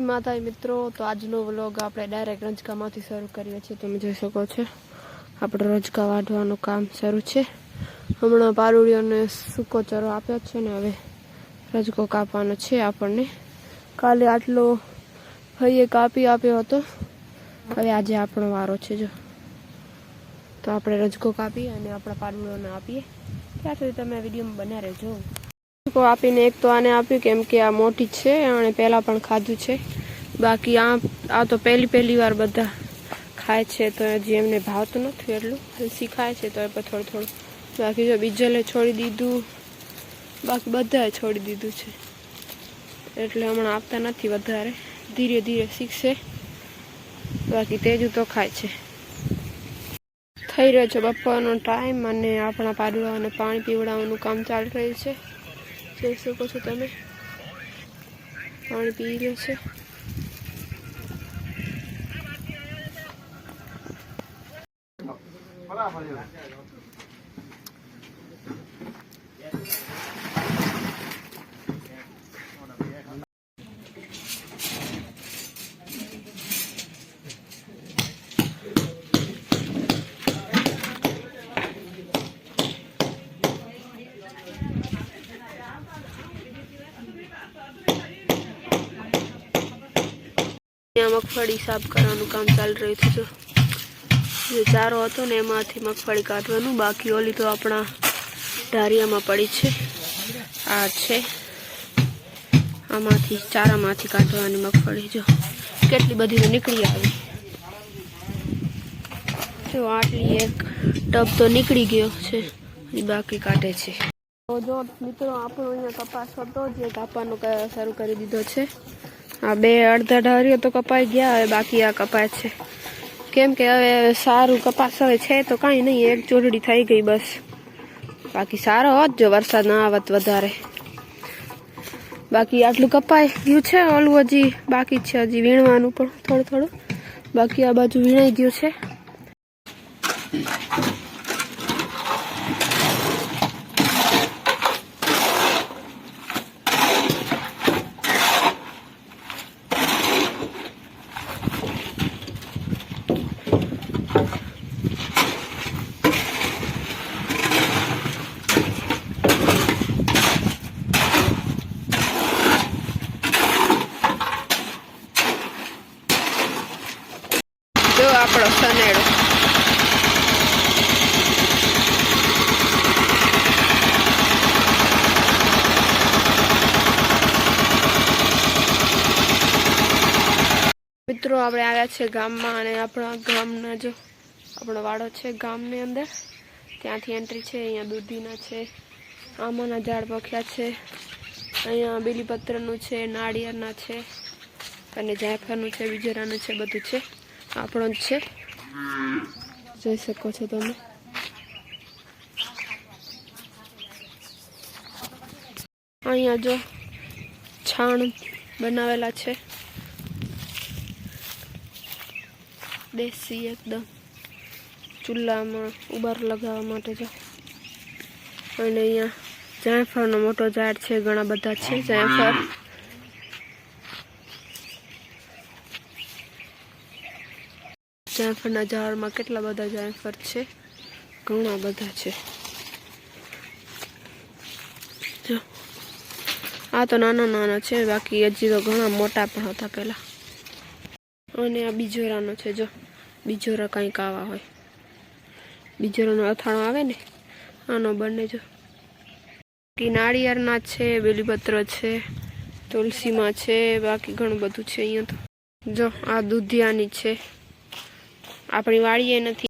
માતા મિત્રો, તો આજનો વ્લોગ આપણે ડાયરેક્ટ રંજકામાંથી શરૂ કરીએ છીએ. તમે જોઈ શકો છો, આપણે રંજકા વાઢવાનું કામ શરૂ છે. હમણાં પારુડીઓને સૂકો ચરો આપ્યો છે ને હવે રજકો કાપવાનો છે આપણને. કાલે આટલો ભાઈએ કાપી આપ્યો હતો. હવે આજે આપણો વારો છે જો. તો આપણે રજકો કાપીએ અને આપણા પારુડીઓને આપીએ. ત્યાં સુધી તમે વિડીયોમાં બનાવે રહેજો. રજકો આપીને એક તો આને આપ્યું કેમ કે આ મોટી છે, અને પહેલાં પણ ખાધું છે. બાકી આ આ તો પહેલી પહેલી વાર બધા ખાય છે, તો હજી એમને ભાવતું નથી એટલું. શીખાય છે, તો એ પણ થોડું થોડું. બાકી જો બીજલે છોડી દીધું, બાકી બધાએ છોડી દીધું છે. એટલે હમણાં આપતા નથી વધારે. ધીરે ધીરે શીખશે. બાકી તેજું તો ખાય છે. થઈ રહ્યો છે બપોરનો ટાઈમ, અને આપણા પાડવાઓને પાણી પીવડાવવાનું કામ ચાલી રહ્યું છે. જોઈ શકો છો તમે. પાણી પી રહ્યો છે. અહીંયા મગફળી સાફ કરવાનું કામ ચાલી રહ્યું છે જો. ચારો હતો ને એમાંથી મગફળી કાઢવાનું, બાકી ઓલી તો આપણા ઢારિયામાં પડી છે. આ છે. આમાંથી, ચારામાંથી કાઢવાની મગફળી જો. કેટલી બધી તો નીકળી આવી. જો આટલી એક ટબ તો નીકળી ગયો છે બાકી કાઢે છે. તો જો મિત્રો, આપણો અહીંયા કપાસ હતો જે કાપવાનો શરૂ કરી દીધો છે. આ બે અડધા ઢારીઓ તો કપાઈ ગયા, હવે બાકી આ કપાય છે. કેમ કે હવે સારું કપાસ હવે છે તો કાંઈ નહીં, એક ચોરડી થઈ ગઈ બસ. બાકી સારો હોત જો વરસાદ ના આવત વધારે. બાકી આટલું કપાઈ ગયું છે ઓલું હજી બાકી છે, હજી વીણવાનું પણ થોડું થોડું. બાકી આ બાજુ વીણાઈ ગયું છે જો આપણો સનેડો મિત્રો, આપણે આવ્યા છે ગામમાં અને આપણા ગામના જો, આપણો વાડો છે ગામની અંદર. ત્યાંથી એન્ટ્રી છે, અહીંયા દૂધીના છે આંબાના ઝાડ પખ્યા છે, અહીંયા બીલીપત્રનું છે, નાળિયેરના છે, અને જાયફળનું છે, વિજેરાનું છે, બધું છે. આપણો જ છે. જોઈ શકો છો તમે. અહીંયા જો છાણ બનાવેલા છે. દેશી એકદમ. ચૂલામાં ઉબાર લગાવવા માટે જો. અને અહીંયા જાયફળનો મોટો ઝાડ છે, ઘણા બધા છે, જાયફળ. જાયફળના ઝાડમાં કેટલા બધા જાયફળ છે? ઘણા બધા છે. જો. આ તો નાના નાના છે, બાકી હજી તો ઘણા મોટા પણ હતા પહેલા. અને આ બીજોરાનો છે, જો. બીજોરા કંઈક આવા હોય. બીજોરાનો અથાણો આવે ને, આનો બંને, જો. બાકી નાળિયેરના છે, બેલીપત્ર છે, તુલસીમાં છે, બાકી ઘણું બધું છે અહીંયા તો. જો, આ દૂધિયાની છે. આપણી વાળીએ નથી.